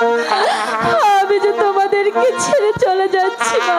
আমি যে তোমাদেরকে ছেড়ে চলে যাচ্ছি মা।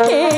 Hey.